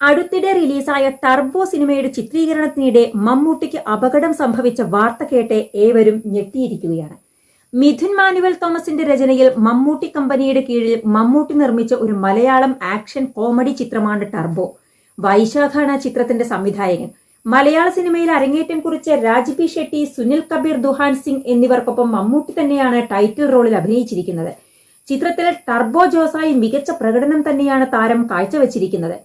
അടുത്തിടെ റിലീസായ ടർബോ സിനിമയുടെ ചിത്രീകരണത്തിനിടെ മമ്മൂട്ടിക്ക് അപകടം സംഭവിച്ച വാർത്ത കേട്ട് ഏവരും ഞെട്ടിയിരിക്കുകയാണ്. മിഥുൻ മാനുവൽ തോമസിന്റെ രചനയിൽ മമ്മൂട്ടി കമ്പനിയുടെ കീഴിൽ മമ്മൂട്ടി നിർമ്മിച്ച ഒരു മലയാളം ആക്ഷൻ കോമഡി ചിത്രമാണ് ടർബോ. വൈശാഖാണ് ചിത്രത്തിന്റെ സംവിധായകൻ. മലയാള സിനിമയിൽ അരങ്ങേറ്റം കുറിച്ച രാജ്ബി ഷെട്ടി സുനിൽ കബീർ ദുഹാൻ സിംഗ് എന്നിവർക്കൊപ്പം മമ്മൂട്ടി തന്നെയാണ് ടൈറ്റിൽ റോളിൽ അഭിനയിച്ചിരിക്കുന്നത്. ചിത്രത്തിലെ ടർബോ ജോസായി മികച്ച പ്രകടനം തന്നെയാണ് താരം കാഴ്ചവെച്ചിരിക്കുന്നത്.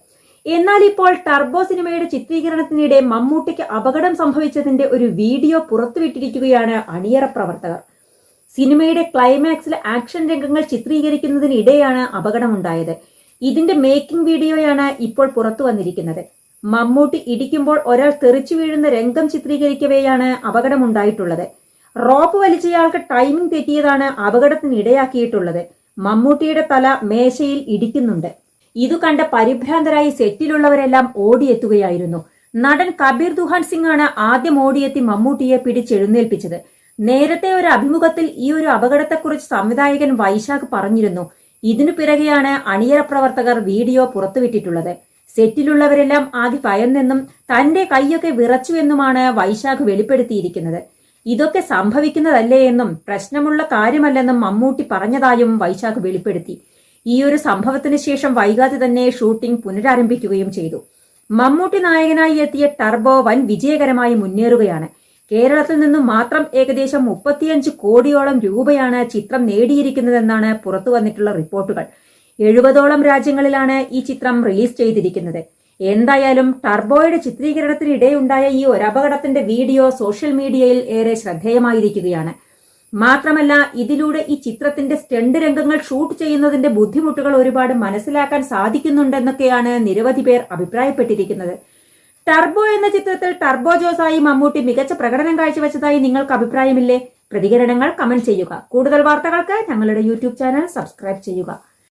എന്നാൽ ഇപ്പോൾ ടർബോ സിനിമയുടെ ചിത്രീകരണത്തിനിടെ മമ്മൂട്ടിക്ക് അപകടം സംഭവിച്ചതിന്റെ ഒരു വീഡിയോ പുറത്തുവിട്ടിരിക്കുകയാണ് അണിയറ പ്രവർത്തകർ. സിനിമയുടെ ക്ലൈമാക്സിൽ ആക്ഷൻ രംഗങ്ങൾ ചിത്രീകരിക്കുന്നതിനിടെയാണ് അപകടമുണ്ടായത്. ഇതിന്റെ മേക്കിംഗ് വീഡിയോയാണ് ഇപ്പോൾ പുറത്തു വന്നിരിക്കുന്നത്. മമ്മൂട്ടി ഇടിക്കുമ്പോൾ ഒരാൾ തെറിച്ചു വീഴുന്ന രംഗം ചിത്രീകരിക്കവെയാണ് അപകടമുണ്ടായിട്ടുള്ളത്. Rope വലിച്ചയാൾക്ക് timing തെറ്റിയതാണ് അപകടത്തിനിടയാക്കിയിട്ടുള്ളത്. മമ്മൂട്ടിയുടെ തല മേശയിൽ ഇടിക്കുന്നുണ്ട്. ഇതു കണ്ട പരിഭ്രാന്തരായി സെറ്റിലുള്ളവരെല്ലാം ഓടിയെത്തുകയായിരുന്നു. നടൻ കബീർ ദുഹാൻ സിംഗ് ആണ് ആദ്യം ഓടിയെത്തി മമ്മൂട്ടിയെ പിടിച്ചെഴുന്നേൽപ്പിച്ചത്. നേരത്തെ ഒരു അഭിമുഖത്തിൽ ഈ ഒരു അപകടത്തെക്കുറിച്ച് സംവിധായകൻ വൈശാഖ് പറഞ്ഞിരുന്നു. ഇതിനു പിറകെയാണ് അണിയറ പ്രവർത്തകർ വീഡിയോ പുറത്തുവിട്ടിട്ടുള്ളത്. സെറ്റിലുള്ളവരെല്ലാം ആദ്യ ഭയന്നെന്നും തന്റെ കൈയൊക്കെ വിറച്ചുവെന്നുമാണ് വൈശാഖ് വെളിപ്പെടുത്തിയിരിക്കുന്നത്. ഇതൊക്കെ സംഭവിക്കുന്നതല്ലേ എന്നും പ്രശ്നമുള്ള കാര്യമല്ലെന്നും മമ്മൂട്ടി പറഞ്ഞതായും വൈശാഖ് വെളിപ്പെടുത്തി. ഈ ഒരു സംഭവത്തിന് ശേഷം വൈകാതെ തന്നെ ഷൂട്ടിംഗ് പുനരാരംഭിക്കുകയും ചെയ്തു. മമ്മൂട്ടി നായകനായി എത്തിയ ടർബോ വൻ വിജയകരമായി മുന്നേറുകയാണ്. കേരളത്തിൽ നിന്നും മാത്രം ഏകദേശം മുപ്പത്തിയഞ്ച് കോടിയോളം രൂപയാണ് ചിത്രം നേടിയിരിക്കുന്നതെന്നാണ് പുറത്തു വന്നിട്ടുള്ള റിപ്പോർട്ടുകൾ. എഴുപതോളം രാജ്യങ്ങളിലാണ് ഈ ചിത്രം റിലീസ് ചെയ്തിരിക്കുന്നത്. എന്തായാലും ടർബോയുടെ ചിത്രീകരണത്തിനിടെയുണ്ടായ ഈ ഒരു അപകടത്തിന്റെ വീഡിയോ സോഷ്യൽ മീഡിയയിൽ ഏറെ ശ്രദ്ധേയമായിരിക്കുകയാണ്. മാത്രമല്ല ഇതിലൂടെ ഈ ചിത്രത്തിന്റെ സ്റ്റണ്ട് രംഗങ്ങൾ ഷൂട്ട് ചെയ്യുന്നതിന്റെ ബുദ്ധിമുട്ടുകൾ ഒരുപാട് മനസ്സിലാക്കാൻ സാധിക്കുന്നുണ്ടെന്നൊക്കെയാണ് നിരവധി പേർ അഭിപ്രായപ്പെട്ടിരിക്കുന്നത്. ടർബോ എന്ന ചിത്രത്തിൽ ടർബോ ജോസായി മമ്മൂട്ടി മികച്ച പ്രകടനം കാഴ്ചവെച്ചതായി നിങ്ങൾക്ക് അഭിപ്രായമില്ലേ? പ്രതികരണങ്ങൾ കമന്റ് ചെയ്യുക. കൂടുതൽ വാർത്തകൾക്ക് ഞങ്ങളുടെ യൂട്യൂബ് ചാനൽ സബ്സ്ക്രൈബ് ചെയ്യുക.